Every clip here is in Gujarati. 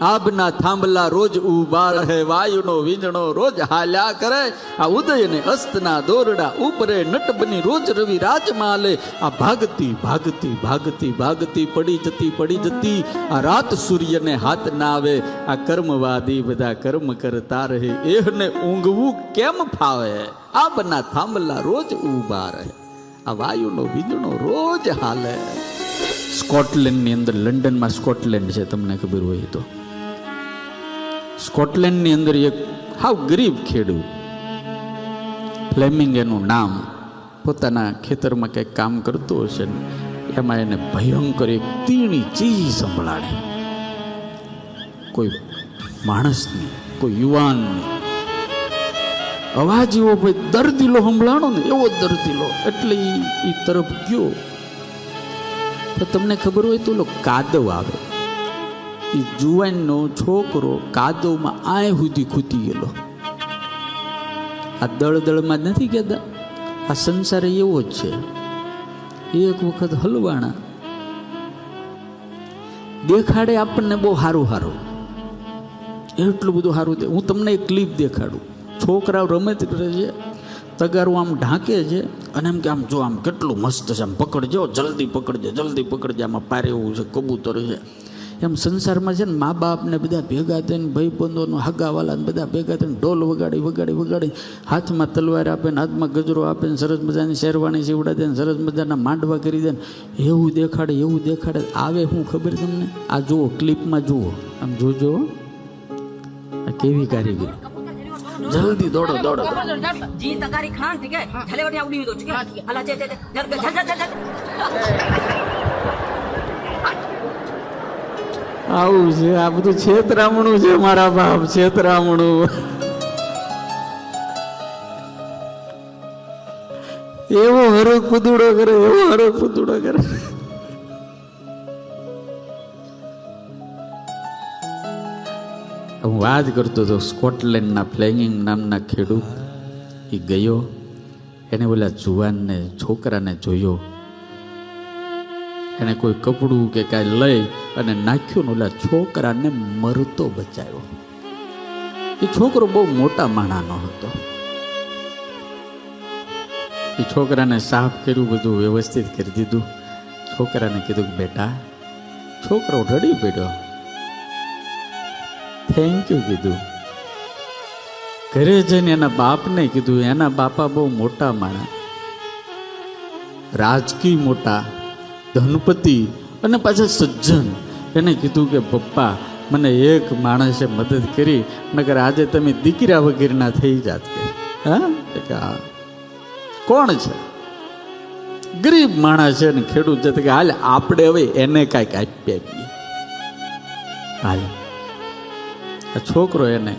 આબના થાંભલા રોજ ઊભા રહે, વાયુનો વીંજણો રોજ હાલ્યા કરે. આ ઉદય ને અસ્તના દોરડા ઉપરે નટ બની રોજ રવિ રાજમાલે. આ ભાગતી ભાગતી ભાગતી ભાગતી, પડી જતી પડી જતી. આ રાત સૂર્યને હાથ ના આવે આ કર્મવાદી બધા કર્મ કરતા રહે. એહને ઊંઘવું કેમ ફાવે? આબના થાંભલા રોજ ઊભા રહે. આ વાયુનો વીંજણો રોજ હાલે. સ્કોટલેન્ડની અંદર લંડનમાં સ્કોટલેન્ડ છે, તમને ખબર હોય તો. સ્કોટલેન્ડની અંદર એક હાવ ગરીબ ખેડૂત ફ્લેમિંગ એનું નામ પોતાના ખેતરમાં કંઈક કામ કરતો હશે ને, એમાં એને ભયંકર એક તીણી ચી સંભળાડી. કોઈ માણસની, કોઈ યુવાનની. અવાજ એવો ભાઈ, દર્દીલો સંભળાણો ને, એવો દર્દીલો. એટલે એ તરફ ગયો. તો તમને ખબર હોય તો કાદવ આવે. એ જુવાનનો છોકરો કાદવમાં આય સુધી ખૂતી ગયેલો. આ દળદળમાં જ નથી કહેતા આ સંસાર એવો જ છે. એક વખત હલવાણા. દેખાડે આપણને બહુ સારું સારું એટલું બધું સારું હું તમને એક ક્લિપ દેખાડું. છોકરાઓ રમત કરે છે, તગારું આમ ઢાંકે છે, અને એમ કે આમ જો આમ કેટલું મસ્ત છે, આમ પકડજો, જલ્દી પકડજો જલ્દી પકડજો. આમાં પારે એવું છે, કબૂતર છે. એમ સંસારમાં છે ને મા બાપને બધા ભેગા થઈને ભાઈ બંધોનો હગાવાલાને બધા ભેગા થઈને ઢોલ વગાડી વગાડી વગાડી હાથમાં તલવાર આપે ને હાથમાં ગજરો આપે ને સરસ મજાની શેરવાની સીવડા દે ને સરસ મજાના માંડવા કરી દે ને એવું દેખાડે એવું દેખાડે. આવે હું ખબર તમને? આ જુઓ ક્લિપમાં જુઓ. આમ જોજો. આ કેવી કારીગરી? જલ્દી દોડો દોડો. જી તગારી ખાન ઠીક હે? છલે વટી આવડી તો ઠીક હે? અલા જે જે જર જર જર આવું છે, આ બધું છેતરામણું છે, મારા બાપ, છેતરામણું. એવો હરો કુદુડો કરે, એવો હરો કુદુડો કરે. હું વાત કરતો હતો, સ્કોટલેન્ડના ફ્લેંગિંગ નામના ખેડૂત. એ ગયો, એને ઓલા જુવાનને, છોકરાને જોયો. એને કોઈ કપડું કે કાંઈ લઈ અને નાખ્યું ઓલા છોકરાને મરતો બચાવ્યો. એ છોકરો બહુ મોટા માણાનો હતો. એ છોકરાને સાફ કર્યું, બધું વ્યવસ્થિત કરી દીધું. છોકરાને કીધું કે, બેટા, છોકરો રડી પડ્યો. થેન્ક યુ કીધું. ઘરે જઈને એના બાપને કીધું, એના બાપા બહુ મોટા માણા. રાજકી મોટા ધનપતિ અને પાછા સજ્જન. એને કીધું કે, પપ્પા, મને એક માણસે મદદ કરી, નકર આજે તમે દીકરા વગેરેના થઈ જાત કે. હા? કે કોણ છે? ગરીબ માણસ છે ને ખેડૂત છે કે, હાલ આપણે હવે એને કાંઈક આપી આપીએ. હાલ. આ છોકરો એને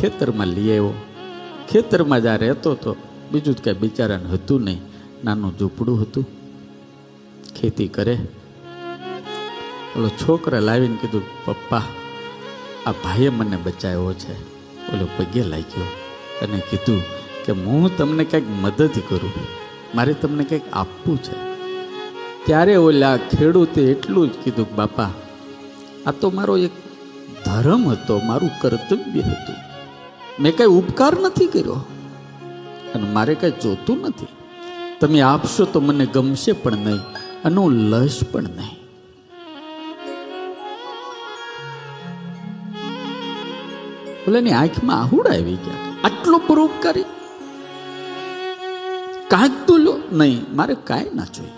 ખેતરમાં લઈ આવ્યો. ખેતરમાં જ્યાં રહેતો હતો બીજું જ કાંઈ બિચારાને હતું નહીં. નાનું ઝૂંપડું હતું. ખેતી કરે. ઓલો છોકરા લાવીને કીધું, પપ્પા, આ ભાઈએ મને બચાવ્યો છે. ઓલો પગે લાગ્યો અને કીધું કે, હું તમને કંઈક મદદ કરું. મારે તમને કંઈક આપવું છે. ત્યારે ઓલા ખેડૂતે એટલું જ કીધું બાપા, આ તો મારો એક ધર્મ હતો, મારું કર્તવ્ય હતું. મેં કાંઈ ઉપકાર નથી કર્યો અને મારે કાંઈ જોતું નથી. તમે આપશો તો મને ગમશે પણ નહીં. અને લશ પણ નહીં. બોલેની આંખમાં આહુડ આવી ગયા. આટલો પરોપકારી કાંઈક તો લો નહીં, મારે કાંઈ ના જોઈએ.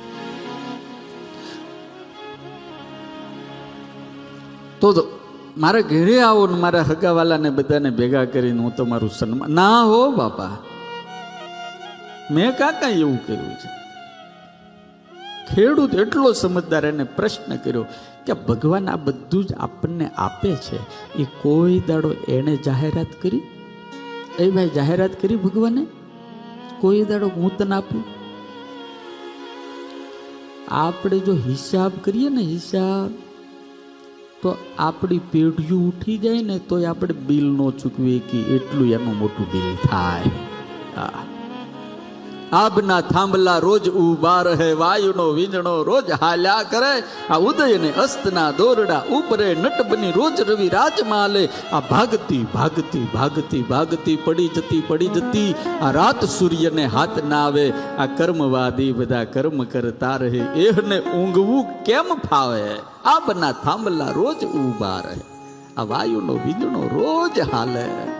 તો મારા ઘરે આવો ને મારા હગાવાલાને બધાને ભેગા કરીને હું તમારું સન્માન ના હો બાપા. મેં કાકા એવું કર્યું છે. ખેડૂત એટલો સમજદાર એને પ્રશ્ન કર્યો કે ભગવાન આ બધું જ આપણને આપે છે. એ કોઈ દાડો એણે જાહેરાત કરી? એ ભાઈ જાહેરાત કરી ભગવાને? કોઈ દાડો હું તને આપ્યું આપણે જો હિસાબ કરીએ ને હિસાબ, તો આપણી પેઢીઓ ઉઠી જાય ને તોય આપણે બિલ ન ચૂકવીએ કે એટલું એનું મોટું બિલ થાય. હા. આભના થાંભલા રોજ ઊભા રહે, વાયુનો વીંજણો રોજ હાલ્યા કરે. આ ઉદયને અસ્તના દોરડા ઉપરે, નટબની રોજ રવિ રાજમાલે. આ ભાગતી ભાગતી ભાગતી ભાગતી, પડી જતી પડી જતી. આ રાત સૂર્યને હાથ ના આવે આ કર્મવાદી બધા કર્મ કરતા રહે. એહને ઊંઘવું કેમ ફાવે? આભના થાંભલા રોજ ઊભા રહે. આ વાયુનો વીંજણો રોજ હાલે.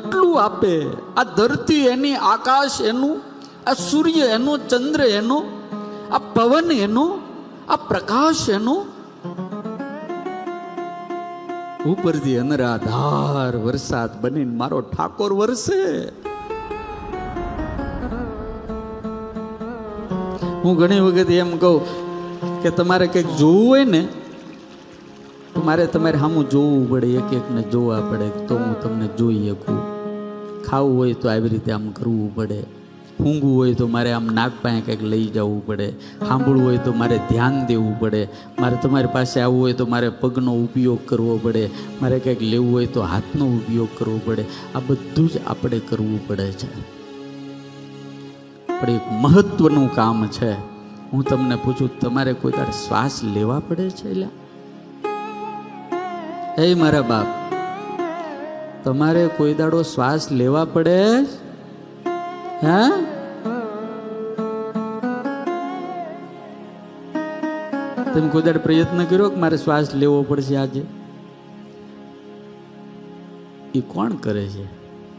કેટલું આપે. આ ધરતી એની, આકાશ એનું, આ સૂર્ય એનો, ચંદ્ર એનો, આ પવન એનો, આ પ્રકાશ એનો. ઉપરથી અનરાધાર વરસાદ બનીને મારો ઠાકોર વરસે. હું ઘણી વખત એમ કહું કે તમારે કંઈક જોવું હોય ને, તો મારે તમારે સામું જોવું પડે એક એકને જોવા પડે, તો હું તમને જોઈ શકું. ખાવું હોય તો આવી રીતે આમ કરવું પડે. ઊંઘવું હોય તો મારે આમ નાક પાસે કંઈક લઈ જવું પડે. સાંભળવું હોય તો મારે ધ્યાન દેવું પડે. મારે તમારી પાસે આવવું હોય તો મારે પગનો ઉપયોગ કરવો પડે. મારે કંઈક લેવું હોય તો હાથનો ઉપયોગ કરવો પડે. આ બધું જ આપણે કરવું પડે છે. પણ એક મહત્વનું કામ છે. હું તમને પૂછું, તમારે કોઈ તારે શ્વાસ લેવા પડે છે એટલે એ મારા બાપ તમારે કોઈ દાડો શ્વાસ લેવા પડે? હે? તમે કોઈ દાડ પ્રયત્ન કર્યો કે મારે શ્વાસ લેવો પડશે આજે? એ કોણ કરે છે?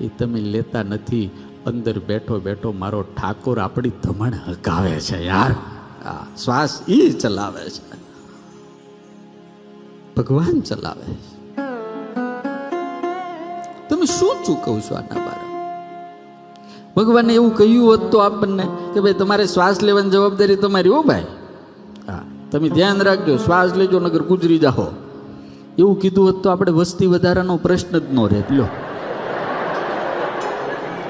એ તમે લેતા નથી. અંદર બેઠો બેઠો મારો ઠાકોર આપણી ધમણ હકાવે છે યાર. શ્વાસ એ ચલાવે છે. ભગવાન ચલાવે છે. તમે શું ચૂકવશો આના બારે? ભગવાને એવું કહ્યું હોત તો આપણને કે ભાઈ તમારે શ્વાસ લેવાની જવાબદારી તમારી હો ભાઈ. હા, તમે ધ્યાન રાખજો, શ્વાસ લેજો, નગર ગુજરી જાઓ એવું કીધું હોત તો આપણે વસ્તી વધારાનો પ્રશ્ન જ ન રહે. લો.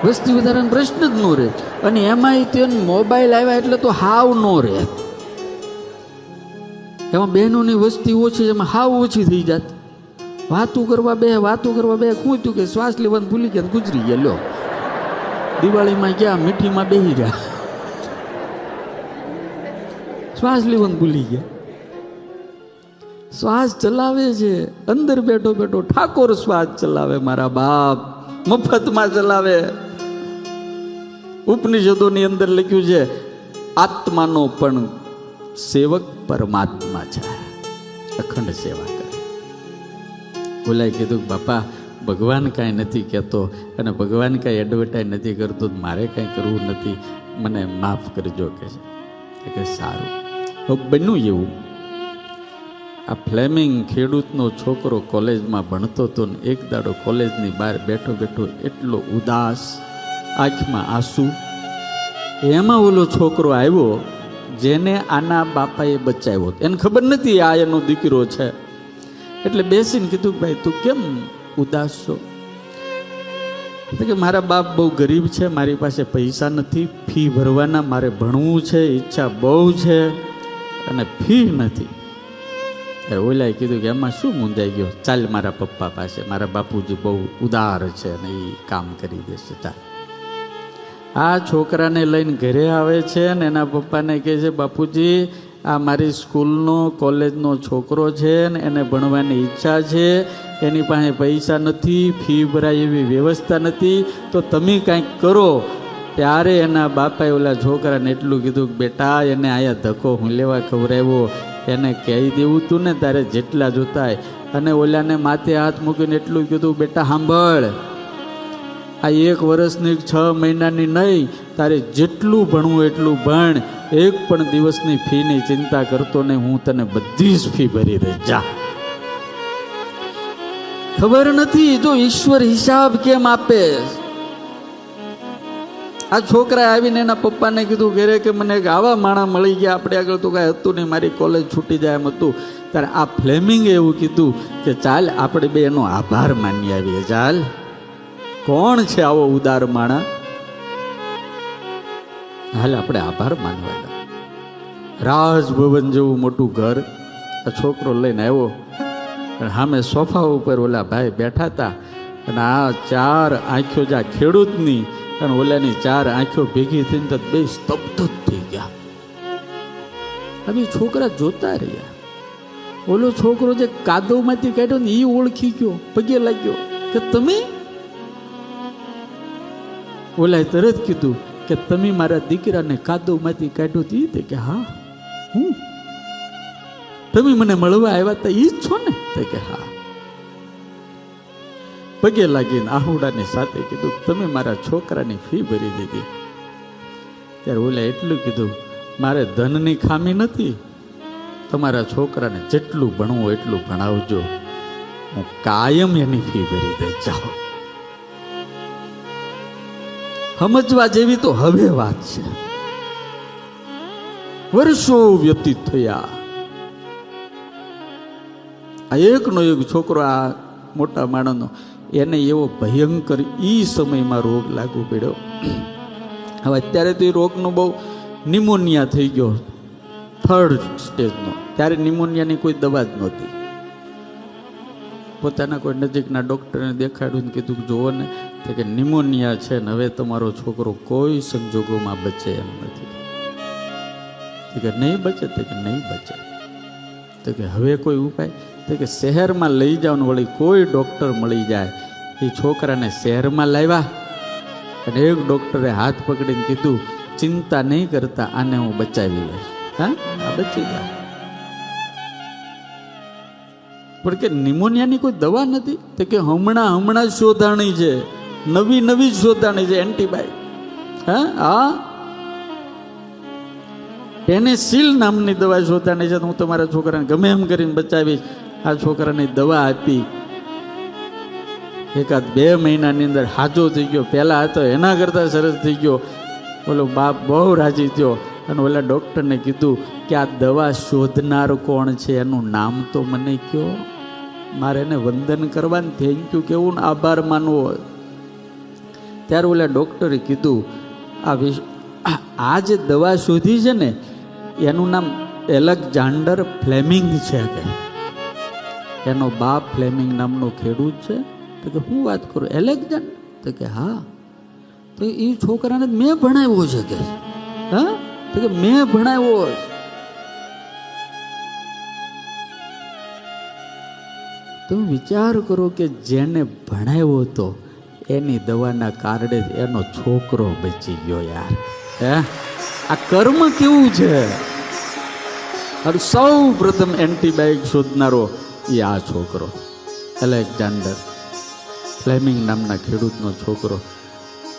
વસ્તી વધારાનો પ્રશ્ન જ ન રહે. અને એમાંય તે મોબાઈલ આવ્યા એટલે તો હાવ ન રહે. એમાં બહેનોની વસ્તી ઓછી એમાં હાવ ઓછી થઈ જાત. વાતું કરવા બે, વાતું કરવા બે. શું થયું કે શ્વાસ લેવાનું ભૂલી ગયા ગુજરી ગયા. લ્યો. દિવાળીમાં ગયા, મીઠીમાં બેહી રહ્યા. શ્વાસ લેવાનું ભૂલી ગયા. શ્વાસ ચલાવે છે. અંદર બેઠો બેઠો ઠાકોર શ્વાસ ચલાવે મારા બાપ. મફતમાં ચલાવે. ઉપનિષદોની અંદર લખ્યું છે, આત્માનો પણ સેવક પરમાત્મા છે. અખંડ સેવા બોલાય કીધું કે બાપા, ભગવાન કાંઈ નથી કહેતો અને ભગવાન કાંઈ એડવર્ટાઈઝ નથી કરતો મારે કાંઈ કરવું નથી. મને માફ કરજો કે છે. કે સારું. હવે બન્યું એવું. આ ફ્લેમિંગ ખેડૂતનો છોકરો કોલેજમાં ભણતો હતો ને એક દાડો કોલેજની બહાર બેઠો બેઠો એટલો ઉદાસ, આંખમાં આંસુ. એમાં ઓલો છોકરો આવ્યો, જેને આના બાપાએ બચાવ્યો એને ખબર નથી આ એનો દીકરો છે. એટલે બેસીને કીધું ભાઈ, તું કેમ ઉદાસ? છો કે મારા બાપ બહુ ગરીબ છે, મારી પાસે પૈસા નથી, ફી ભરવાના, મારે ભણવું છે, ઈચ્છા બહુ છે અને ફી નથી. ત્યારે ઓલાએ કીધું કે, એમાં શું મૂંઝાઈ ગયો? ચાલ મારા પપ્પા પાસે, મારા બાપુજી બહુ ઉદાર છે અને એ કામ કરી દેશે, ચાલ. આ છોકરાને લઈને ઘરે આવે છે ને એના પપ્પાને કહે છે, બાપુજી આ મારી સ્કૂલનો, કોલેજનો છોકરો છે ને એને ભણવાની ઈચ્છા છે. એની પાસે પૈસા નથી, ફી ભરાય એવી વ્યવસ્થા નથી. તો તમે કાંઈક કરો. ત્યારે એના બાપાએ ઓલા છોકરાને એટલું કીધું કે, બેટા, એને આયા ધક્કો હું લેવા ખવડાવ્યો. એને કહી દેવું તું ને તારે જેટલા જોતાય અને ઓલાને માથે હાથ મૂકીને એટલું કીધું, બેટા, સાંભળ. આ એક વર્ષની છ મહિનાની નહીં, તારે જેટલું ભણવું એટલું ભણ. એક પણ દિવસની ફીની ચિંતા કરતો નહીં, હું તને બધી જ ફી ભરી દે જા. ખબર નથી જો ઈશ્વર હિસાબ કેમ આપે? આ છોકરા આવીને એના પપ્પાને કીધું, ઘરે કે મને એક આવા માણા મળી ગયા, આપણે આગળ તો કાંઈ હતું નહીં, મારી કોલેજ છૂટી જાય એમ હતું. ત્યારે આ ફ્લેમિંગે એવું કીધું કે, ચાલ, આપણે બે એનો આભાર માની આવીએ, ચાલ. કોણ છે આવો ઉદાર માણા? હાલ આપણે આભાર માનવાના. રાજભવન જેવું મોટું ઘર, આ છોકરો લઈને આવ્યો. અને સામે સોફા ઉપર ઓલા ભાઈ બેઠા હતા. અને આ ચાર આંખો જ્યાં ખેડૂતની અને ઓલાની ચાર આંખો ભેગી થઈને તો બે સ્તબ્ધ થઈ ગયા. હવે છોકરા જોતા રહ્યા. ઓલો છોકરો જે કાદવમાંથી કાઢ્યો ને એ ઓળખી ગયો, પગે લાગ્યો કે તમે? ઓલાએ તરત કીધું કે તમે મારા દીકરાને કાદવમાંથી કાઢ્યો તે કે, હા, હું? તમે મને મળવા આવ્યા હતા ઈ જ છો ને? તે કે, હા. પગે લાગીને આહુડાની સાથે કીધું, તમે મારા છોકરાની ફી ભરી દીધી. ત્યારે ઓલા એટલું કીધું, મારે ધનની ખામી નથી. તમારા છોકરાને જેટલું ભણવું એટલું ભણાવજો. હું કાયમ એની ફી ભરી દઈ જાઓ સમજવા જેવી તો હવે વાત છે. વર્ષો વ્યતીત થયા. આ એકનો એક છોકરો, આ મોટા માણસનો, એને એવો ભયંકર એ સમયમાં રોગ લાગુ પડ્યો. હવે અત્યારે તો એ રોગનો બહુ નિમોનિયા થઈ ગયો થર્ડ સ્ટેજનો ત્યારે નિમોનિયાની કોઈ દવા જ નહોતી. પોતાના કોઈ નજીકના ડૉક્ટરને દેખાડ્યું કીધું કે જુઓ ને તો કે નિમોનિયા છે ને હવે તમારો છોકરો કોઈ સંજોગોમાં બચે એમ નથી. તો કે નહીં બચે? તો કે નહીં બચે. તો કે હવે કોઈ ઉપાય? તો કે શહેરમાં લઈ જાઓ ને વળી કોઈ ડૉક્ટર મળી જાય. એ છોકરાને શહેરમાં લાવ્યા અને એક ડૉક્ટરે હાથ પકડીને કીધું, ચિંતા નહીં કરતા, આને હું બચાવી લઈશ. હા? આ બચી ગયા. પણ કે નિમોનિયાની કોઈ દવા નથી? તો કે હમણાં હમણાં જ શોધાણી છે. નવી નવી જ છે એન્ટીબાયોટિક હા? હા? એને સીલ નામની દવા શોધાણી છે હું તમારા છોકરાને ગમે એમ કરીને બચાવીશ. આ છોકરાની દવા આપી. એકાદ બે મહિનાની અંદર હાજો થઈ ગયો. પહેલાં હતો, એના કરતાં સરસ થઈ ગયો. ઓલો બાપ બહુ રાજી થયો અને ઓલા ડૉક્ટરને કીધું કે આ દવા શોધનાર કોણ છે? એનું નામ તો મને કયો. મારે એને વંદન કરવાનું. થેન્ક યુ કેવું આભાર માનવો ત્યારે ઓલા ડૉક્ટરે કીધું, આ વિશ આ જે દવા શોધી છે ને, એનું નામ એલેક્ઝાન્ડર ફ્લેમિંગ છે કે. એનો બાપ ફ્લેમિંગ નામનો ખેડૂત છે. તો કે, હું વાત કરું એલેક્ઝાન્ડર તો કે, હા. તો એ છોકરાને મેં ભણાવ્યો છે કે. હા? તો કે, મેં ભણાવ્યો. તમે વિચાર કરો કે જેને ભણાવ્યો હતો એની દવાના કારણે જ એનો છોકરો બચી ગયો યાર. હે? આ કર્મ કેવું છે? અને સૌ પ્રથમ એન્ટીબાયોટિક શોધનારો એ આ છોકરો. એલેક્ઝાન્ડર ફ્લેમિંગ નામના ખેડૂતનો છોકરો.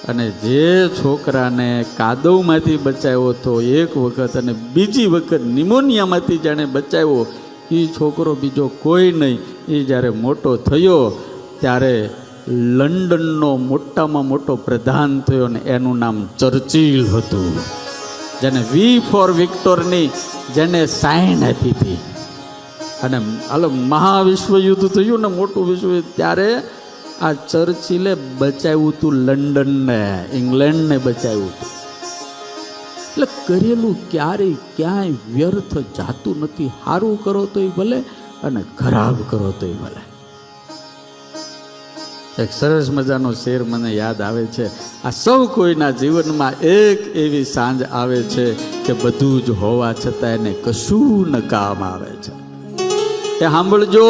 અને જે છોકરાને કાદવમાંથી બચાવ્યો હતો એક વખત અને બીજી વખત નિમોનિયામાંથી જાણે બચાવ્યો એ છોકરો બીજો કોઈ નહીં. એ જ્યારે મોટો થયો, ત્યારે લંડનનો મોટામાં મોટો પ્રધાન થયો ને એનું નામ ચર્ચિલ હતું. જેને વી ફોર વિક્ટોરની જેને સાઇન આપી હતી. અને હાલો મહાવિશ્વયુદ્ધ થયું ને મોટું વિશ્વયુદ્ધ ત્યારે આ ચર્ચિલે બચાવ્યું હતું લંડનને, ઇંગ્લેન્ડને બચાવ્યું હતું એટલે કરેલું ક્યારેય ક્યાંય વ્યર્થ જાતું નથી. સારું કરો તોય ભલે અને ખરાબ કરો તોય ભલે. એક સરસ મજાનો શેર મને યાદ આવે છે. આ સૌ કોઈના જીવનમાં એક એવી સાંજ આવે છે કે બધું જ હોવા છતાં એને કશું ન કામ આવે છે. એ સાંભળજો,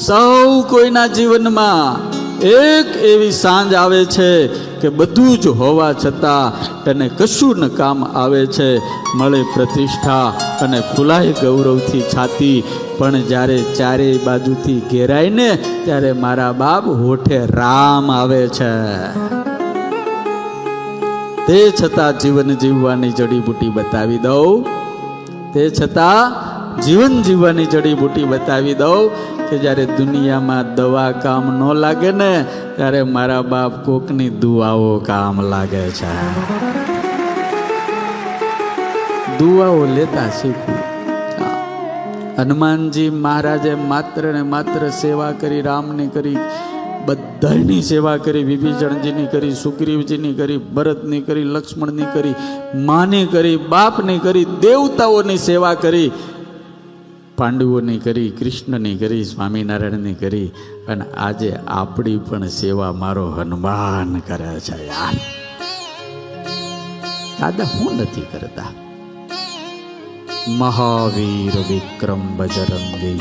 સૌ કોઈના જીવનમાં એક એવી સાંજ આવે છે કે બધું જ હોવા છતાં તેને કશું ન કામ આવે છે. મળે પ્રતિષ્ઠા અને ફૂલાય ગૌરવથી છાતી. પણ જ્યારે ચારેય બાજુથી ઘેરાય ને ત્યારે મારા બાપ હોઠે રામ આવે છે. તે છતાં જીવન જીવવાની જડીબુટી બતાવી દઉં. તે છતાં જીવન જીવવાની જડીબુટી બતાવી દઉં. કે જ્યારે દુનિયામાં દવા કામ ન લાગે ને, ત્યારે મારા બાપ કોકની દુઆઓ કામ લાગે છે. દુઆઓ લેતા શીખવું હનુમાનજી મહારાજે માત્ર ને માત્ર સેવા કરી, રામની કરી બધાની સેવા કરી, વિભીષણજીની કરી, સુગ્રીવજીની કરી, ભરતની કરી, લક્ષ્મણની કરી, માની કરી, બાપની કરી, દેવતાઓની સેવા કરી પાંડવોની કરી, કૃષ્ણની કરી, સ્વામિનારાયણની કરી અને આજે આપણી પણ સેવા મારો હનુમાન કરે છે યાર. દાદા, હું નથી કરતા. મહાવીર વિક્રમ બજરંગી.